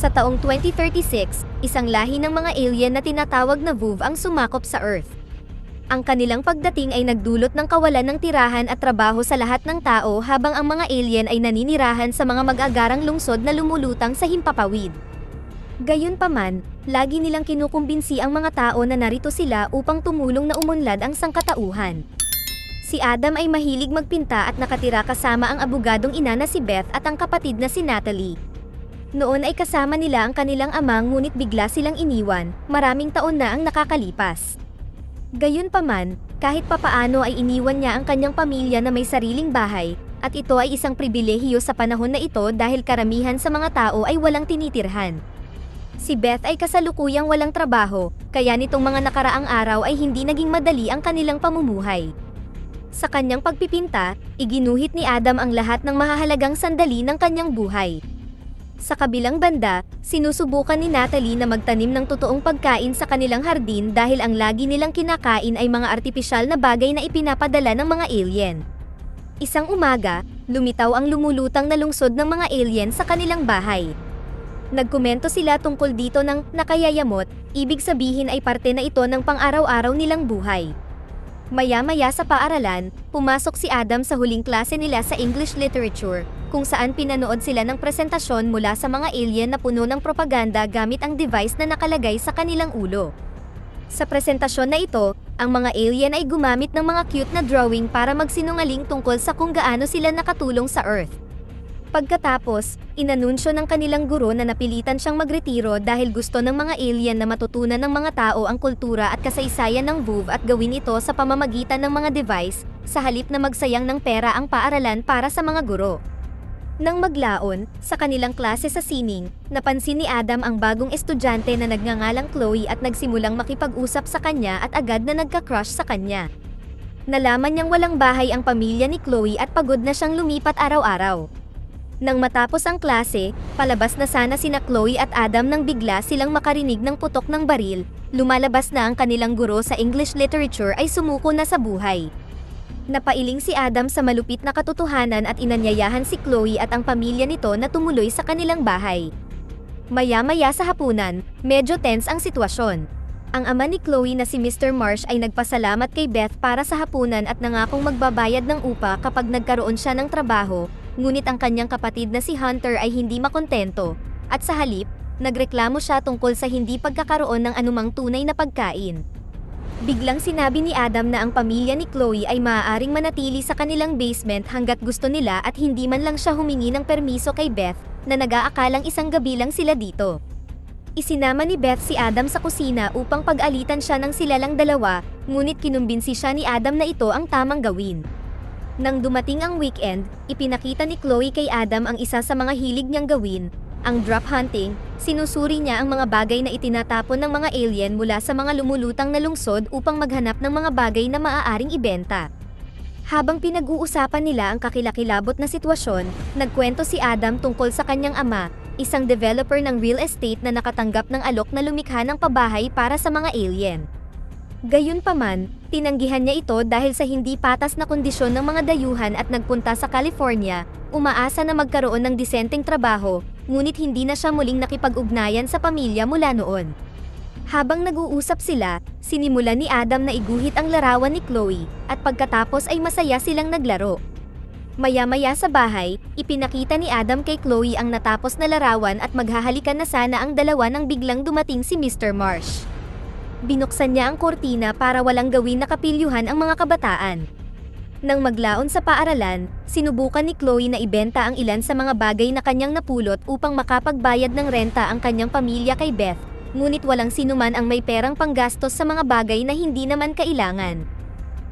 Sa taong 2036, isang lahi ng mga alien na tinatawag na VUV ang sumakop sa Earth. Ang kanilang pagdating ay nagdulot ng kawalan ng tirahan at trabaho sa lahat ng tao habang ang mga alien ay naninirahan sa mga mag-agarang lungsod na lumulutang sa himpapawid. Gayunpaman, lagi nilang kinukumbinsi ang mga tao na narito sila upang tumulong na umunlad ang sangkatauhan. Si Adam ay mahilig magpinta at nakatira kasama ang abogadong ina na si Beth at ang kapatid na si Natalie. Noon ay kasama nila ang kanilang ama ngunit bigla silang iniwan, maraming taon na ang nakakalipas. Gayunpaman, kahit papaano ay iniwan niya ang kanyang pamilya na may sariling bahay, at ito ay isang pribilehiyo sa panahon na ito dahil karamihan sa mga tao ay walang tinitirhan. Si Beth ay kasalukuyang walang trabaho, kaya nitong mga nakaraang araw ay hindi naging madali ang kanilang pamumuhay. Sa kanyang pagpipinta, iginuhit ni Adam ang lahat ng mahahalagang sandali ng kanyang buhay. Sa kabilang banda, sinusubukan ni Natalie na magtanim ng totoong pagkain sa kanilang hardin dahil ang lagi nilang kinakain ay mga artipisyal na bagay na ipinapadala ng mga alien. Isang umaga, lumitaw ang lumulutang na lungsod ng mga alien sa kanilang bahay. Nagkomento sila tungkol dito ng nakayayamot, ibig sabihin ay parte na ito ng pang-araw-araw nilang buhay. Maya-maya sa paaralan, pumasok si Adam sa huling klase nila sa English Literature, kung saan pinanood sila ng presentasyon mula sa mga alien na puno ng propaganda gamit ang device na nakalagay sa kanilang ulo. Sa presentasyon na ito, ang mga alien ay gumamit ng mga cute na drawing para magsinungaling tungkol sa kung gaano sila nakatulong sa Earth. Pagkatapos, inanunsyo ng kanilang guro na napilitan siyang magretiro dahil gusto ng mga alien na matutunan ng mga tao ang kultura at kasaysayan ng VUV at gawin ito sa pamamagitan ng mga device, sa halip na magsayang ng pera ang paaralan para sa mga guro. Nang maglaon, sa kanilang klase sa sining, napansin ni Adam ang bagong estudyante na nagngangalang Chloe at nagsimulang makipag-usap sa kanya at agad na nagka-crush sa kanya. Nalaman niyang walang bahay ang pamilya ni Chloe at pagod na siyang lumipat araw-araw. Nang matapos ang klase, palabas na sana sina Chloe at Adam nang bigla silang makarinig ng putok ng baril, lumalabas na ang kanilang guro sa English literature ay sumuko na sa buhay. Napailing si Adam sa malupit na katotohanan at inanyayahan si Chloe at ang pamilya nito na tumuloy sa kanilang bahay. Maya-maya sa hapunan, medyo tense ang sitwasyon. Ang ama ni Chloe na si Mr. Marsh ay nagpasalamat kay Beth para sa hapunan at nangakong magbabayad ng upa kapag nagkaroon siya ng trabaho, ngunit ang kanyang kapatid na si Hunter ay hindi makontento, at sa halip, nagreklamo siya tungkol sa hindi pagkakaroon ng anumang tunay na pagkain. Biglang sinabi ni Adam na ang pamilya ni Chloe ay maaaring manatili sa kanilang basement hanggat gusto nila at hindi man lang siya humingi ng permiso kay Beth na nag-aakalang isang gabi lang sila dito. Isinama ni Beth si Adam sa kusina upang pag-alitan siya ng sila lang dalawa, ngunit kinumbinsi siya ni Adam na ito ang tamang gawin. Nang dumating ang weekend, ipinakita ni Chloe kay Adam ang isa sa mga hilig niyang gawin, ang drop hunting, sinusuri niya ang mga bagay na itinatapon ng mga alien mula sa mga lumulutang na lungsod upang maghanap ng mga bagay na maaaring ibenta. Habang pinag-uusapan nila ang kakilakilabot na sitwasyon, nagkwento si Adam tungkol sa kanyang ama, isang developer ng real estate na nakatanggap ng alok na lumikha ng pabahay para sa mga alien. Gayunpaman, tinanggihan niya ito dahil sa hindi patas na kondisyon ng mga dayuhan at nagpunta sa California, umaasa na magkaroon ng disenteng trabaho, ngunit hindi na siya muling nakipag-ugnayan sa pamilya mula noon. Habang nag-uusap sila, sinimulan ni Adam na iguhit ang larawan ni Chloe, at pagkatapos ay masaya silang naglaro. Maya-maya sa bahay, ipinakita ni Adam kay Chloe ang natapos na larawan at maghahalikan na sana ang dalawa nang biglang dumating si Mr. Marsh. Binuksan niya ang kortina para walang gawin na kapilyuhan ang mga kabataan. Nang maglaon sa paaralan, sinubukan ni Chloe na ibenta ang ilan sa mga bagay na kanyang napulot upang makapagbayad ng renta ang kanyang pamilya kay Beth, ngunit walang sinuman ang may perang panggastos sa mga bagay na hindi naman kailangan.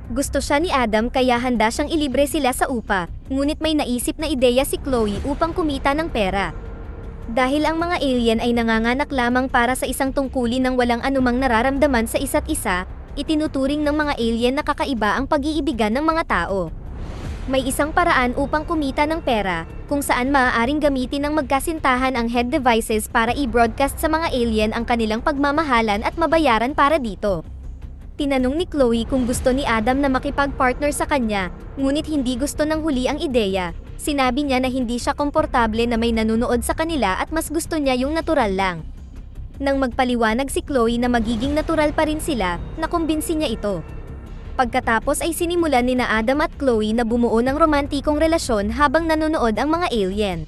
Gusto siya ni Adam kaya handa siyang ilibre sila sa upa, ngunit may naisip na ideya si Chloe upang kumita ng pera. Dahil ang mga alien ay nanganganak lamang para sa isang tungkulin ng walang anumang nararamdaman sa isa't isa, itinuturing ng mga alien na kakaiba ang pag-iibigan ng mga tao. May isang paraan upang kumita ng pera, kung saan maaaring gamitin ng magkasintahan ang head devices para i-broadcast sa mga alien ang kanilang pagmamahalan at mabayaran para dito. Tinanong ni Chloe kung gusto ni Adam na makipag-partner sa kanya, ngunit hindi gusto ng huli ang ideya, sinabi niya na hindi siya komportable na may nanonood sa kanila at mas gusto niya yung natural lang. Nang magpaliwanag si Chloe na magiging natural pa rin sila, nakumbinsi niya ito. Pagkatapos ay sinimulan ni na Adam at Chloe na bumuo ng romantikong relasyon habang nanonood ang mga alien.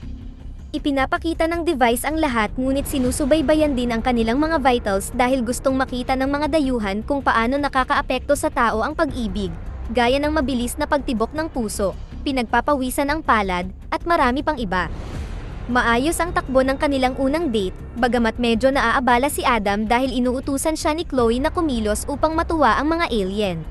Ipinapakita ng device ang lahat ngunit sinusubaybayan din ang kanilang mga vitals dahil gustong makita ng mga dayuhan kung paano nakakaapekto sa tao ang pag-ibig, gaya ng mabilis na pagtibok ng puso, pinagpapawisan ang palad, at marami pang iba. Maayos ang takbo ng kanilang unang date, bagamat medyo naaabala si Adam dahil inuutusan siya ni Chloe na kumilos upang matuwa ang mga alien.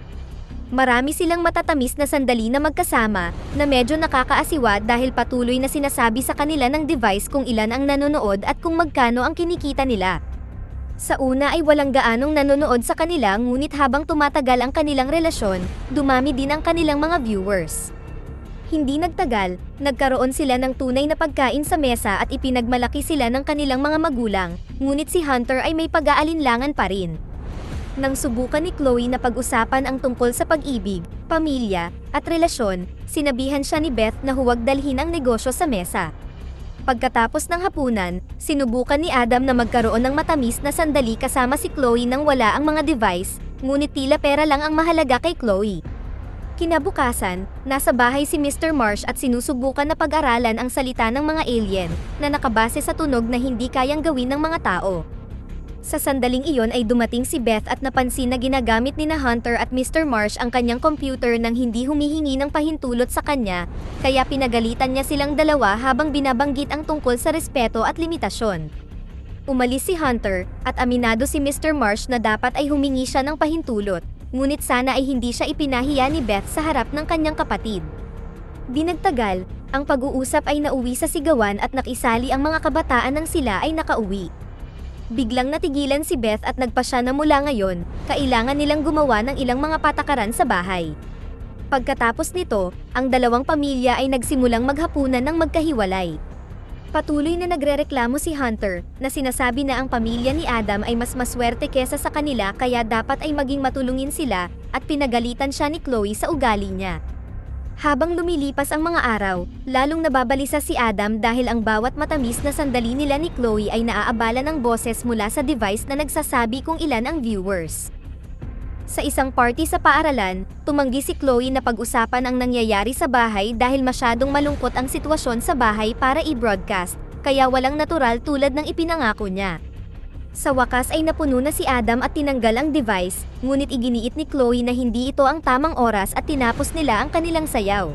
Marami silang matatamis na sandali na magkasama, na medyo nakakaasiwa dahil patuloy na sinasabi sa kanila ng device kung ilan ang nanonood at kung magkano ang kinikita nila. Sa una ay walang gaanong nanonood sa kanila ngunit habang tumatagal ang kanilang relasyon, dumami din ang kanilang mga viewers. Hindi nagtagal, nagkaroon sila ng tunay na pagkain sa mesa at ipinagmalaki sila ng kanilang mga magulang, ngunit si Hunter ay may pag-aalinlangan pa rin. Nang subukan ni Chloe na pag-usapan ang tungkol sa pag-ibig, pamilya, at relasyon, sinabihan siya ni Beth na huwag dalhin ang negosyo sa mesa. Pagkatapos ng hapunan, sinubukan ni Adam na magkaroon ng matamis na sandali kasama si Chloe nang wala ang mga device, ngunit tila pera lang ang mahalaga kay Chloe. Kinabukasan, nasa bahay si Mr. Marsh at sinusubukan na pag-aralan ang salita ng mga alien na nakabase sa tunog na hindi kayang gawin ng mga tao. Sa sandaling iyon ay dumating si Beth at napansin na ginagamit ni na Hunter at Mr. Marsh ang kanyang computer nang hindi humihingi ng pahintulot sa kanya, kaya pinagalitan niya silang dalawa habang binabanggit ang tungkol sa respeto at limitasyon. Umalis si Hunter, at aminado si Mr. Marsh na dapat ay humingi siya ng pahintulot, ngunit sana ay hindi siya ipinahiya ni Beth sa harap ng kanyang kapatid. Di nagtagal, ang pag-uusap ay nauwi sa sigawan at nakisali ang mga kabataan nang sila ay nakauwi. Biglang natigilan si Beth at nagpasya na mula ngayon, kailangan nilang gumawa ng ilang mga patakaran sa bahay. Pagkatapos nito, ang dalawang pamilya ay nagsimulang maghapunan ng magkahiwalay. Patuloy na nagrereklamo si Hunter, na sinasabi na ang pamilya ni Adam ay mas maswerte kesa sa kanila kaya dapat ay maging matulungin sila, at pinagalitan siya ni Chloe sa ugali niya. Habang lumilipas ang mga araw, lalong nababalisa si Adam dahil ang bawat matamis na sandali nila ni Chloe ay naaabala ng boses mula sa device na nagsasabi kung ilan ang viewers. Sa isang party sa paaralan, tumanggi si Chloe na pag-usapan ang nangyayari sa bahay dahil masyadong malungkot ang sitwasyon sa bahay para i-broadcast, kaya walang natural tulad ng ipinangako niya. Sa wakas ay napuno na si Adam at tinanggal ang device, ngunit iginiit ni Chloe na hindi ito ang tamang oras at tinapos nila ang kanilang sayaw.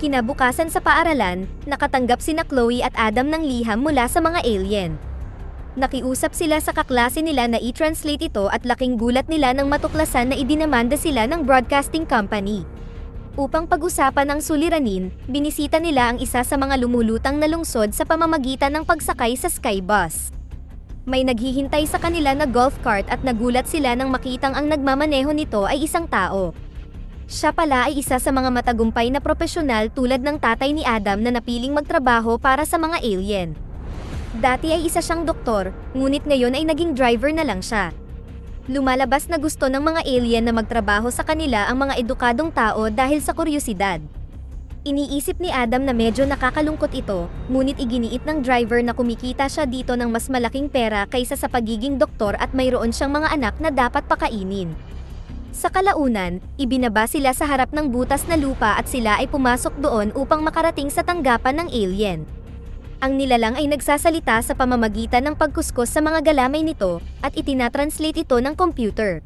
Kinabukasan sa paaralan, nakatanggap sina Chloe at Adam ng liham mula sa mga alien. Nakiusap sila sa kaklase nila na i-translate ito at laking gulat nila nang matuklasan na idinamanda sila ng broadcasting company. Upang pag-usapan ang suliranin, binisita nila ang isa sa mga lumulutang na lungsod sa pamamagitan ng pagsakay sa skybus. May naghihintay sa kanila na golf cart at nagulat sila nang makitang ang nagmamaneho nito ay isang tao. Siya pala ay isa sa mga matagumpay na profesional tulad ng tatay ni Adam na napiling magtrabaho para sa mga alien. Dati ay isa siyang doktor, ngunit ngayon ay naging driver na lang siya. Lumalabas na gusto ng mga alien na magtrabaho sa kanila ang mga edukadong tao dahil sa kuryosidad. Iniisip ni Adam na medyo nakakalungkot ito, ngunit iginiit ng driver na kumikita siya dito ng mas malaking pera kaysa sa pagiging doktor at mayroon siyang mga anak na dapat pakainin. Sa kalaunan, ibinaba sila sa harap ng butas na lupa at sila ay pumasok doon upang makarating sa tanggapan ng alien. Ang nilalang ay nagsasalita sa pamamagitan ng pagkuskos sa mga galamay nito at itinatranslate ito ng computer.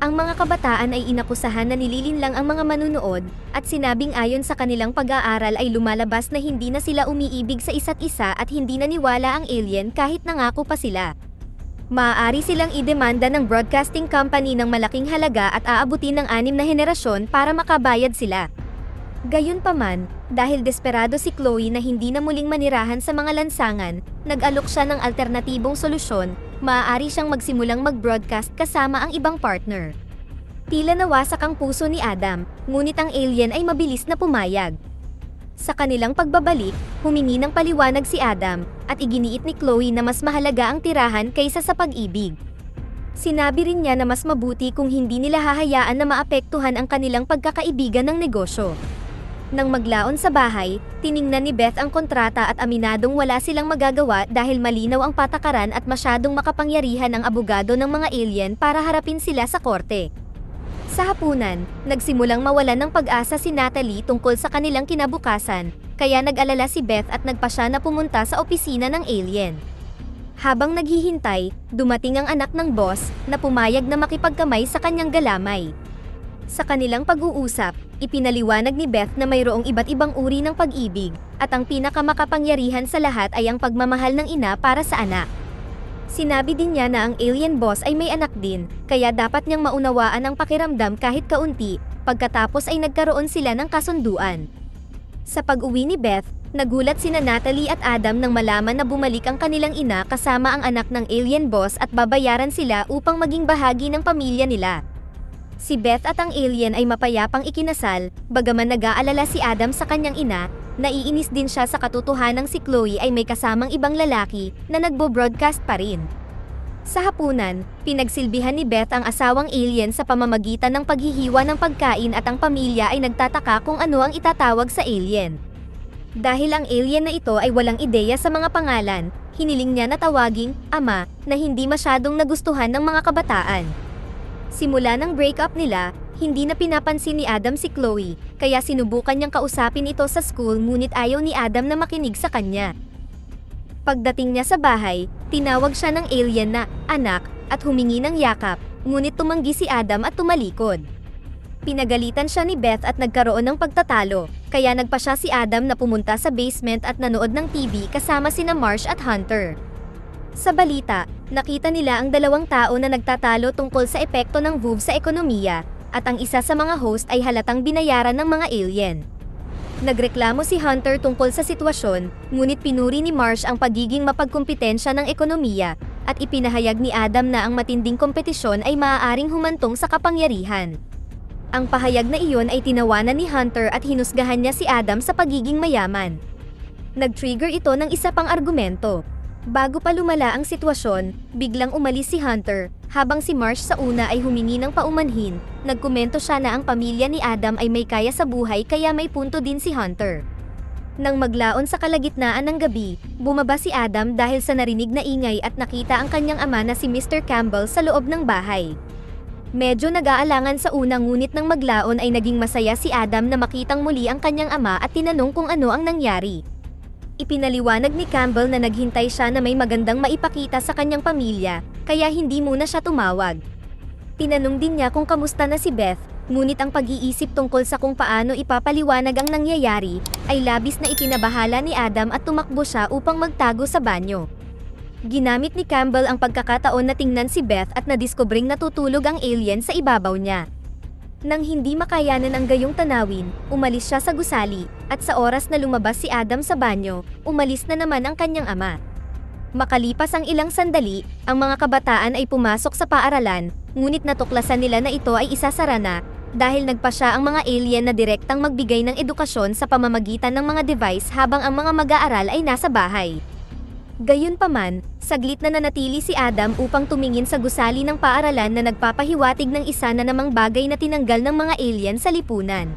Ang mga kabataan ay inakusahan na nililinlang ang mga manunood at sinabing ayon sa kanilang pag-aaral ay lumalabas na hindi na sila umiibig sa isa't isa at hindi naniwala ang alien kahit nangako pa sila. Maaari silang idemanda ng broadcasting company ng malaking halaga at aabutin ng anim na henerasyon para makabayad sila. Gayunpaman, dahil desperado si Chloe na hindi na muling manirahan sa mga lansangan, nag-alok siya ng alternatibong solusyon, maaari siyang magsimulang mag-broadcast kasama ang ibang partner. Tila nawasak ang puso ni Adam, ngunit ang alien ay mabilis na pumayag. Sa kanilang pagbabalik, humingi ng paliwanag si Adam, at iginiit ni Chloe na mas mahalaga ang tirahan kaysa sa pag-ibig. Sinabi rin niya na mas mabuti kung hindi nila hahayaan na maapektuhan ang kanilang pagkakaibigan ng negosyo. Nang maglaon sa bahay, tiningnan ni Beth ang kontrata at aminadong wala silang magagawa dahil malinaw ang patakaran at masyadong makapangyarihan ang abogado ng mga alien para harapin sila sa korte. Sa hapunan, nagsimulang mawalan ng pag-asa si Natalie tungkol sa kanilang kinabukasan, kaya nag-alala si Beth at nagpasya na pumunta sa opisina ng alien. Habang naghihintay, dumating ang anak ng boss na pumayag na makipagkamay sa kanyang galamay. Sa kanilang pag-uusap, ipinaliwanag ni Beth na mayroong iba't ibang uri ng pag-ibig, at ang pinakamakapangyarihan sa lahat ay ang pagmamahal ng ina para sa anak. Sinabi din niya na ang alien boss ay may anak din, kaya dapat niyang maunawaan ang pakiramdam kahit kaunti, pagkatapos ay nagkaroon sila ng kasunduan. Sa pag-uwi ni Beth, nagulat sina Natalie at Adam nang malaman na bumalik ang kanilang ina kasama ang anak ng alien boss at babayaran sila upang maging bahagi ng pamilya nila. Si Beth at ang alien ay mapayapang ikinasal, bagaman nag-aalala si Adam sa kanyang ina, naiinis din siya sa katotohanang si Chloe ay may kasamang ibang lalaki na nagbo-broadcast pa rin. Sa hapunan, pinagsilbihan ni Beth ang asawang alien sa pamamagitan ng paghihiwa ng pagkain at ang pamilya ay nagtataka kung ano ang itatawag sa alien. Dahil ang alien na ito ay walang ideya sa mga pangalan, hiniling niya na tawaging ama na hindi masyadong nagustuhan ng mga kabataan. Simula ng breakup nila, hindi na pinapansin ni Adam si Chloe, kaya sinubukan niyang kausapin ito sa school ngunit ayaw ni Adam na makinig sa kanya. Pagdating niya sa bahay, tinawag siya ng alien na anak at humingi ng yakap, ngunit tumanggi si Adam at tumalikod. Pinagalitan siya ni Beth at nagkaroon ng pagtatalo, kaya nagpa siya si Adam na pumunta sa basement at nanood ng TV kasama sina Marsh at Hunter. Sa balita, nakita nila ang dalawang tao na nagtatalo tungkol sa epekto ng VUV sa ekonomiya, at ang isa sa mga host ay halatang binayaran ng mga alien. Nagreklamo si Hunter tungkol sa sitwasyon, ngunit pinuri ni Marsh ang pagiging mapagkumpetensya ng ekonomiya, at ipinahayag ni Adam na ang matinding kompetisyon ay maaaring humantong sa kapangyarihan. Ang pahayag na iyon ay tinawanan ni Hunter at hinusgahan niya si Adam sa pagiging mayaman. Nag-trigger ito ng isa pang argumento. Bago pa lumala ang sitwasyon, biglang umalis si Hunter, habang si Marsh sa una ay humingi ng paumanhin, nagkomento siya na ang pamilya ni Adam ay may kaya sa buhay kaya may punto din si Hunter. Nang maglaon sa kalagitnaan ng gabi, bumaba si Adam dahil sa narinig na ingay at nakita ang kanyang ama na si Mr. Campbell sa loob ng bahay. Medyo nag-aalangan sa una ngunit nang maglaon ay naging masaya si Adam na makitang muli ang kanyang ama at tinanong kung ano ang nangyari. Ipinaliwanag ni Campbell na naghintay siya na may magandang maipakita sa kanyang pamilya, kaya hindi muna siya tumawag. Tinanong din niya kung kamusta na si Beth, ngunit ang pag-iisip tungkol sa kung paano ipapaliwanag ang nangyayari, ay labis na ikinabahala ni Adam at tumakbo siya upang magtago sa banyo. Ginamit ni Campbell ang pagkakataon na tingnan si Beth at nadiskobring natutulog ang alien sa ibabaw niya. Nang hindi makayanan ang gayong tanawin, umalis siya sa gusali, at sa oras na lumabas si Adam sa banyo, umalis na naman ang kanyang ama. Makalipas ang ilang sandali, ang mga kabataan ay pumasok sa paaralan, ngunit natuklasan nila na ito ay isasara na, dahil nagpa siya ang mga alien na direktang magbigay ng edukasyon sa pamamagitan ng mga device habang ang mga mag-aaral ay nasa bahay. Gayunpaman, saglit na nanatili si Adam upang tumingin sa gusali ng paaralan na nagpapahiwatig ng isa na namang bagay na tinanggal ng mga alien sa lipunan.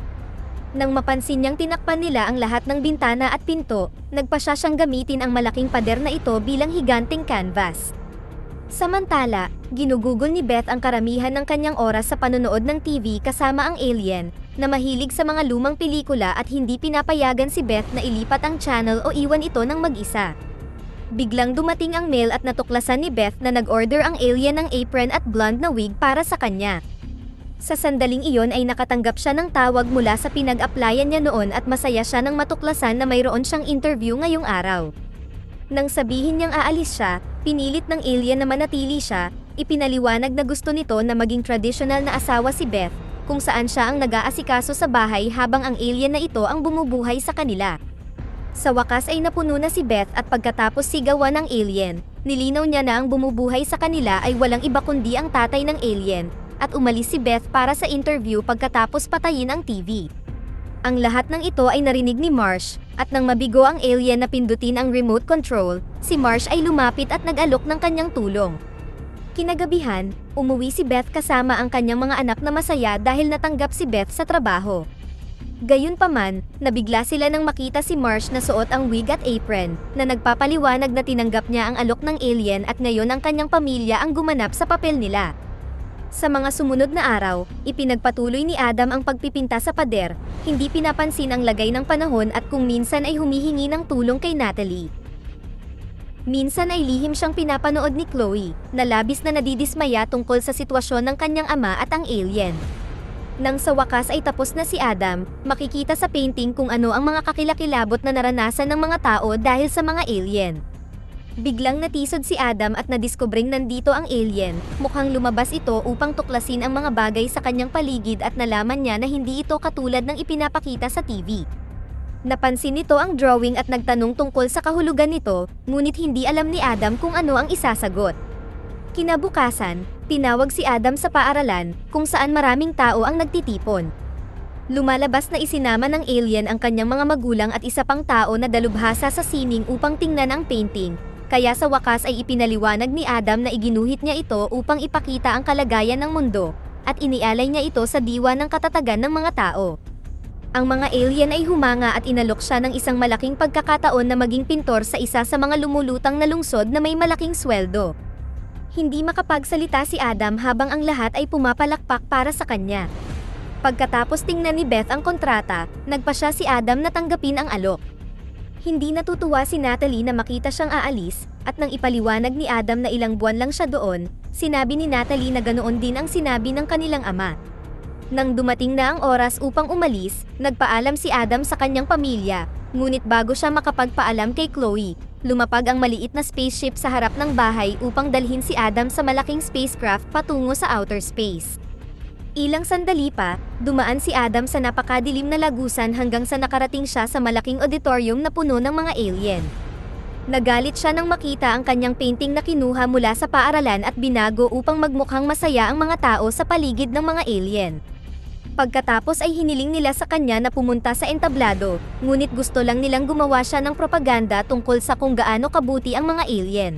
Nang mapansin niyang tinakpan nila ang lahat ng bintana at pinto, nagpasya siyang gamitin ang malaking pader na ito bilang higanting canvas. Samantala, ginugugol ni Beth ang karamihan ng kanyang oras sa panonood ng TV kasama ang alien, na mahilig sa mga lumang pelikula at hindi pinapayagan si Beth na ilipat ang channel o iwan ito ng mag-isa. Biglang dumating ang mail at natuklasan ni Beth na nag-order ang alien ng apron at blonde na wig para sa kanya. Sa sandaling iyon ay nakatanggap siya ng tawag mula sa pinag-applyan niya noon at masaya siya nang matuklasan na mayroon siyang interview ngayong araw. Nang sabihin niyang aalis siya, pinilit ng alien na manatili siya, ipinaliwanag na gusto nito na maging traditional na asawa si Beth, kung saan siya ang nag-aasikaso sa bahay habang ang alien na ito ang bumubuhay sa kanila. Sa wakas ay napuno na si Beth at pagkatapos sigawan ng alien, nilinaw niya na ang bumubuhay sa kanila ay walang iba kundi ang tatay ng alien, at umalis si Beth para sa interview pagkatapos patayin ang TV. Ang lahat ng ito ay narinig ni Marsh, at nang mabigo ang alien na pindutin ang remote control, si Marsh ay lumapit at nag-alok ng kanyang tulong. Kinagabihan, umuwi si Beth kasama ang kanyang mga anak na masaya dahil natanggap si Beth sa trabaho. Gayunpaman, nabigla sila nang makita si Marsh na suot ang wig at apron, na nagpapaliwanag na tinanggap niya ang alok ng alien at ngayon ang kanyang pamilya ang gumanap sa papel nila. Sa mga sumunod na araw, ipinagpatuloy ni Adam ang pagpipinta sa pader, hindi pinapansin ang lagay ng panahon at kung minsan ay humihingi ng tulong kay Natalie. Minsan ay lihim siyang pinapanood ni Chloe, na labis na nadidismaya tungkol sa sitwasyon ng kanyang ama at ang alien. Nang sa wakas ay tapos na si Adam, makikita sa painting kung ano ang mga kakilakilabot na naranasan ng mga tao dahil sa mga alien. Biglang natisod si Adam at nadiskubring nandito ang alien, mukhang lumabas ito upang tuklasin ang mga bagay sa kanyang paligid at nalaman niya na hindi ito katulad ng ipinapakita sa TV. Napansin nito ang drawing at nagtanong tungkol sa kahulugan nito, ngunit hindi alam ni Adam kung ano ang isasagot. Kinabukasan, tinawag si Adam sa paaralan, kung saan maraming tao ang nagtitipon. Lumalabas na isinama ng alien ang kanyang mga magulang at isa pang tao na dalubhasa sa sining upang tingnan ang painting, kaya sa wakas ay ipinaliwanag ni Adam na iginuhit niya ito upang ipakita ang kalagayan ng mundo, at inialay niya ito sa diwa ng katatagan ng mga tao. Ang mga alien ay humanga at inalok siya ng isang malaking pagkakataon na maging pintor sa isa sa mga lumulutang na lungsod na may malaking sweldo. Hindi makapagsalita si Adam habang ang lahat ay pumapalakpak para sa kanya. Pagkatapos tingnan ni Beth ang kontrata, nagpa siya si Adam na tanggapin ang alok. Hindi natutuwa si Natalie na makita siyang aalis, at nang ipaliwanag ni Adam na ilang buwan lang siya doon, sinabi ni Natalie na ganoon din ang sinabi ng kanilang ama. Nang dumating na ang oras upang umalis, nagpaalam si Adam sa kanyang pamilya, ngunit bago siya makapagpaalam kay Chloe, lumapag ang maliit na spaceship sa harap ng bahay upang dalhin si Adam sa malaking spacecraft patungo sa outer space. Ilang sandali pa, dumaan si Adam sa napakadilim na lagusan hanggang sa nakarating siya sa malaking auditorium na puno ng mga alien. Nagalit siya nang makita ang kanyang painting na kinuha mula sa paaralan at binago upang magmukhang masaya ang mga tao sa paligid ng mga alien. Pagkatapos ay hiniling nila sa kanya na pumunta sa entablado, ngunit gusto lang nilang gumawa siya ng propaganda tungkol sa kung gaano kabuti ang mga alien.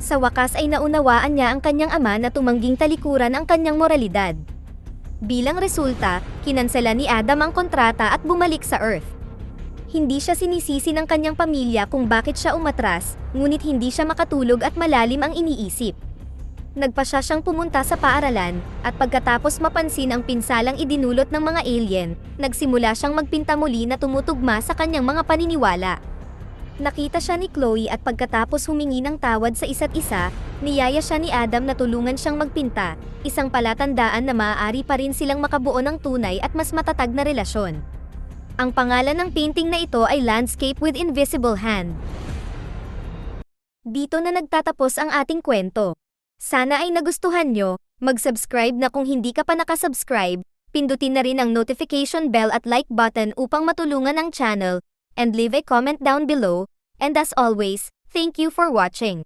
Sa wakas ay naunawaan niya ang kanyang ama na tumangging talikuran ang kanyang moralidad. Bilang resulta, kinansela ni Adam ang kontrata at bumalik sa Earth. Hindi siya sinisisi ng kanyang pamilya kung bakit siya umatras, ngunit hindi siya makatulog at malalim ang iniisip nagpa siya siyang pumunta sa paaralan, at pagkatapos mapansin ang pinsalang idinulot ng mga alien, nagsimula siyang magpinta muli na tumutugma sa kanyang mga paniniwala. Nakita siya ni Chloe at pagkatapos humingi ng tawad sa isa't isa, niyaya siya ni Adam na tulungan siyang magpinta, isang palatandaan na maaari pa rin silang makabuo ng tunay at mas matatag na relasyon. Ang pangalan ng painting na ito ay Landscape with Invisible Hand. Dito na nagtatapos ang ating kwento. Sana ay nagustuhan nyo, mag-subscribe na kung hindi ka pa nakasubscribe, pindutin na rin ang notification bell at like button upang matulungan ang channel, and leave a comment down below, and as always, thank you for watching.